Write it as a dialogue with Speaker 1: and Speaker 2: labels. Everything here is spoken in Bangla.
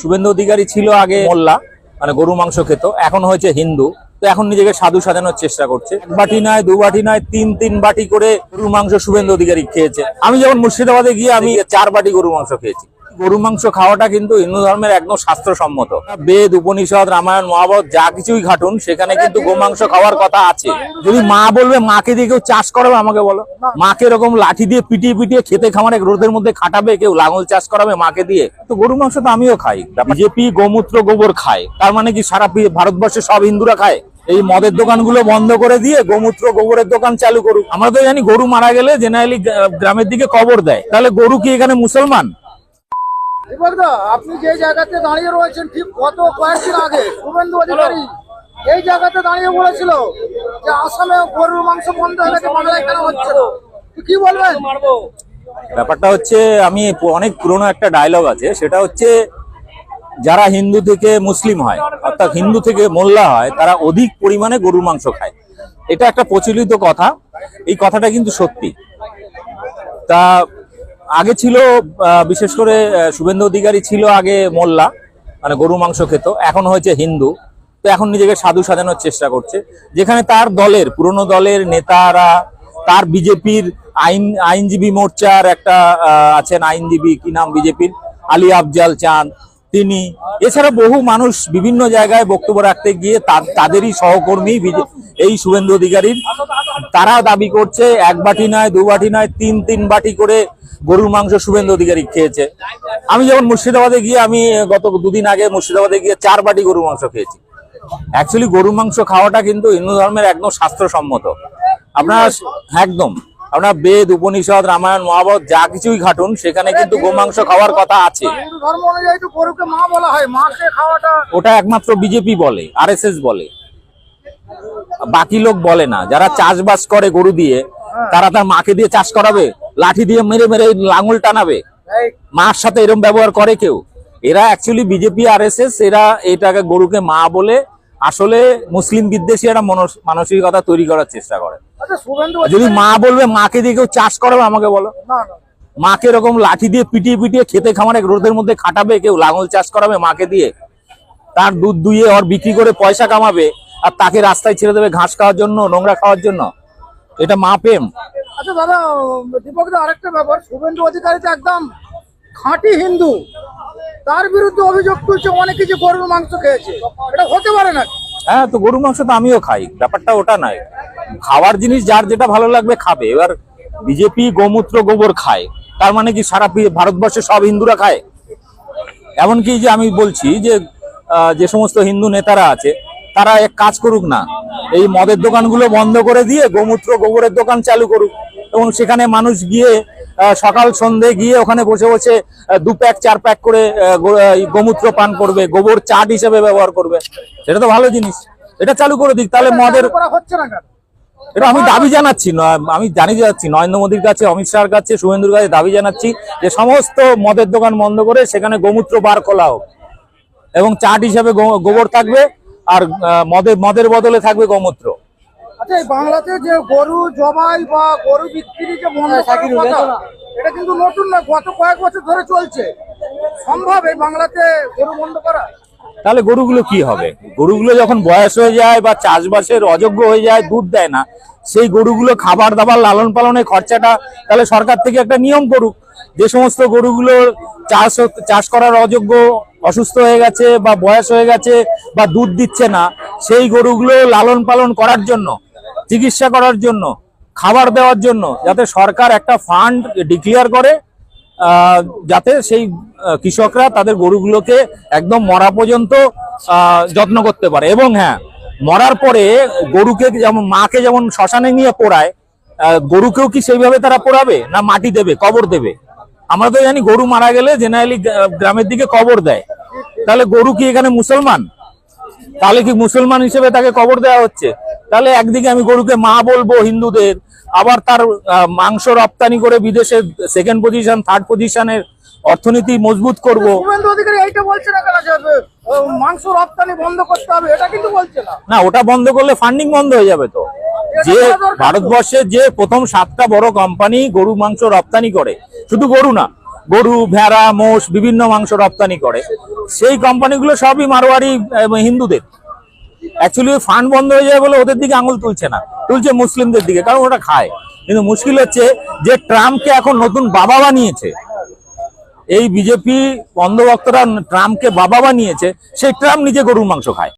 Speaker 1: শুভেন্দু অধিকারী ছিল আগে মোল্লা মানে গরু মাংস খেত এখন হয়েছে হিন্দু। তো এখন নিজেকে সাধু সাজানোর চেষ্টা করছে। এক বাটি নয় দু বাটি নয় তিন তিন বাটি করে গরু মাংস শুভেন্দু অধিকারী খেয়েছে। আমি যখন মুর্শিদাবাদে গিয়ে আমি চার বাটি গরু মাংস খেয়েছি। গরু মাংস খাওয়াটা কিন্তু হিন্দু ধর্মের একদম স্বাস্থ্যসম্মত। বেদ, উপনিষদ, রামায়ণ, মহাভারত, যা কিছুই ঘাটুন, সেখানে কিন্তু গোমাংস খাওয়ার কথা আছে। যদি মা বলবে, মাকে দিয়ে কেউ চাষ করাবে আমাকে বলো? মাকে এরকম লাঠি দিয়ে পিটিয়ে পিটিয়ে খেতে খামারে রোদের মধ্যে খাটাবে, কেউ লাঙল চাষ করাবে মাকে দিয়ে। তো গরু মাংস তো আমিও খাই। বিজেপি গোমূত্র গোবর খায়। তার মানে কি সারা ভারতবর্ষে সব হিন্দুরা খায়? এই মদের দোকানগুলো বন্ধ করে দিয়ে গোমূত্র গোবরের দোকান চালু করুক। আমরা তো জানি গরু মারা গেলে জেনারেলি গ্রামের দিকে কবর দেয়। তাহলে গরু কি এখানে মুসলমান?
Speaker 2: আপনি যে জায়গাতে দাঁড়িয়ে রয়েছেন, ঠিক কয়েকদিন আগে, শুভেন্দু অধিকারী এই জায়গাতে দাঁড়িয়ে বলেছিল যে গরুর মাংস বন্ধ হয়ে গেছে বাংলায় কেন হচ্ছে? কি বলবেন?
Speaker 1: ব্যাপারটা হচ্ছে, আমি অনেক পুরনো একটা ডায়লগ আছে, সেটা হচ্ছে যারা হিন্দু থেকে মুসলিম হয়, অর্থাৎ হিন্দু থেকে মোল্লা হয়, তারা অধিক পরিমাণে গরুর মাংস খায়। এটা একটা প্রচলিত কথা, এই কথাটা কিন্তু সত্যি। তা আগে ছিল বিশেষ করে শুভেন্দু অধিকারী ছিল আগে মোল্লা মানে গরু মাংস খেত, এখন হয়েছে হিন্দু। তো এখন নিজেকে সাধু সাজানোর চেষ্টা করছে। যেখানে তার দলের, পুরনো দলের নেতারা, তার বিজেপির আইন, আইনজীবী মোর্চার একটা আছেন আইনজীবী, কি নাম বিজেপির? আলী আফজাল চাঁদ। তিনি, এছাড়া বহু মানুষ বিভিন্ন জায়গায় বক্তব্য রাখতে গিয়ে তাদেরই সহকর্মী এই শুভেন্দু অধিকারীর। তারা দাবি করছে, এক বাটি নয়, দু বাটি নয়, তিন তিন বাটি করে গরুর মাংস শুভেন্দু অধিকারী খেয়েছে। আমি যখন মুর্শিদাবাদে গিয়ে আমি গত দুদিন আগে মুর্শিদাবাদে গিয়ে চার বাটি গরুর মাংস খেয়েছি। অ্যাকচুয়ালি গরুর মাংস খাওয়াটা কিন্তু হিন্দু ধর্মের একদম স্বাস্থ্যসম্মত আপনার একদম। আপনার বেদ উপনিষদ রামায়ণ মহাভারত যা কিছুই ঘাটুন সেখানে কিন্তু গোমাংস খাওয়ার কথা আছে।
Speaker 2: হয়।
Speaker 1: ওটা একমাত্র বিজেপি বলে আরএসএস বলে। বাকি লোক বলে না। যারা চাষবাস করে গরু দিয়ে তারা তার মাকে দিয়ে চাষ করাবে? লাঠি দিয়ে মেরে মেরে লাঙল টানাবে। মার সাথে এরম ব্যবহার করে কেউ। এরা অ্যাকচুয়ালি বিজেপি আর এরা এটাকে গরুকে মা বলে আসলে মুসলিম বিদ্বেষী একটা মানসিকতা তৈরি করার চেষ্টা করে।
Speaker 2: আচ্ছা
Speaker 1: যদি মা বলবে মাকে দিয়ে কেউ চাষ করাবে আমাকে বলো। মাকে এরকম লাঠি দিয়ে পিটিয়ে পিটিয়ে খেতে খামারে রোদের মধ্যে খাটাবে কেউ লাঙল চাষ করাবে মাকে দিয়ে। তার দুধ দুইয়ে ওর বিক্রি করে পয়সা কামাবে আর তাকে রাস্তায় ছেড়ে দেবে ঘাস খাওয়ার জন্য নোংরা খাওয়ার জন্য। এটা মা প্রেম।
Speaker 2: আচ্ছা দাদা দীপকদা আরেকটা ব্যাপার। শুভেন্দু অধিকারী তো একদম খাঁটি হিন্দু। তার বিরুদ্ধে অভিযোগ তুলছে অনেক কিছু গরুর মাংস খেয়েছে। এটা হতে পারে না।
Speaker 1: হ্যাঁ তো গরুর মাংস তো আমিও খাই। ব্যাপারটা ওটা নয়। খাওয়ার জিনিস যার যেটা ভালো লাগবে খাবে। এবার বিজেপি গোমূত্র গোবর খায়। তার মানে কি সারা ভারতবর্ষে সব হিন্দুরা খায়? এমনকি যে আমি বলছি যে যে সমস্ত হিন্দু নেতারা আছে তারা এক কাজ করুক না। এই মদের দোকানগুলো বন্ধ করে দিয়ে গোমূত্র গোবরের দোকান চালু করুক। এবং সেখানে মানুষ গিয়ে সকাল সন্ধে গিয়ে ওখানে বসে বসে দু প্যাক চার প্যাক করে গোমূত্র পান করবে গোবর চাট হিসেবে ব্যবহার করবে। সেটা তো ভালো জিনিস। এটা চালু করে দিক তাহলে মদের
Speaker 2: হচ্ছে না
Speaker 1: এটা আমি দাবি জানাচ্ছি আমি জানিয়ে যাচ্ছি নরেন্দ্র মোদীর কাছে অমিত শাহর কাছে শুভেন্দুর কাছে দাবি জানাচ্ছি যে সমস্ত মদের দোকান বন্ধ করে সেখানে গোমূত্র বার খোলা হোক। এবং চাট হিসাবে গোবর থাকবে আর মদের মদের বদলে থাকবে গোমূত্র।
Speaker 2: আচ্ছা এই বাংলাতে যে গরু জবাই বা গরু বিক্রি যে বন্ধ কথা, এটা কিন্তু নতুন না গত কয়েক বছর ধরে চলছে। সম্ভব এই বাংলাতে গরু বন্ধ করা?
Speaker 1: তাহলে গরুগুলো কি হবে? গরুগুলো যখন বয়স হয়ে যায় বা চাষবাসের অযোগ্য হয়ে যায় দুধ দেয় না সেই গরুগুলো খাবার দাবার লালন পালনের খরচাটা তাহলে সরকার থেকে একটা নিয়ম করুক। যে সমস্ত গরুগুলো চাষ চাষ করার অযোগ্য অসুস্থ হয়ে গেছে বা বয়স হয়ে গেছে বা দুধ দিচ্ছে না, সেই গরুগুলো লালন পালন করার জন্য, চিকিৎসা করার জন্য, খাবার দেওয়ার জন্য যাতে সরকার একটা ফান্ড ডিক্লেয়ার করে যাতে সেই কৃষকরা তাদের গরুগুলোকে একদম মরা পর্যন্ত যত্ন করতে পারে। এবং হ্যাঁ মরার পরে গরুকে যেমন, মাকে যেমন শ্মশানে নিয়ে পোড়ায় গরুকেও কি সেইভাবে তারা পোড়াবে না মাটি দেবে, কবর দেবে? আমরা তো জানি গরু মারা গেলে জেনারেলি গ্রামের দিকে কবর দেয়। তাহলে গরু কি এখানে মুসলমান? তাহলে কি মুসলমান হিসেবে তাকে কবর দেওয়া হচ্ছে? তাহলে একদিকে আমি গরুকে মা বলব হিন্দুদের আবার তার মাংস রপ্তানি করে বিদেশে সেকেন্ড পজিশন থার্ড পজিশনের অর্থনীতি মজবুত করব।
Speaker 2: না কেন যে ও, মাংস রপ্তানি বন্ধ করতে হবে? এটা কিন্তু বলছে না।
Speaker 1: না ওটা বন্ধ করলে ফান্ডিং বন্ধ হয়ে যাবে তো। যে
Speaker 2: এটা করা দরকার তো।
Speaker 1: ভারতবর্ষে যে প্রথম সাতটা বড় কোম্পানি গরু মাংস রপ্তানি করে শুধু গরু না গরু, ভেড়া, মোষ, বিভিন্ন মাংস রপ্তানি করে। সেই কোম্পানিগুলো সবই মারোয়ারি হিন্দুদের। অ্যাকচুয়ালি ফান্ড বন্ধ হয়ে যায় বলে ওদের দিকে আঙুল তুলছে না। তুলছে মুসলিমদের দিকে, কারণ ওটা খায়। কিন্তু মুশকিল হচ্ছে যে ট্রাম্পকে এখন নতুন বাবা বানিয়েছে। এই বিজেপি বন্ধভক্তরা ট্রাম্পকে বাবা বানিয়েছে, সেই ট্রাম্প নিজে গরুর মাংস খায়।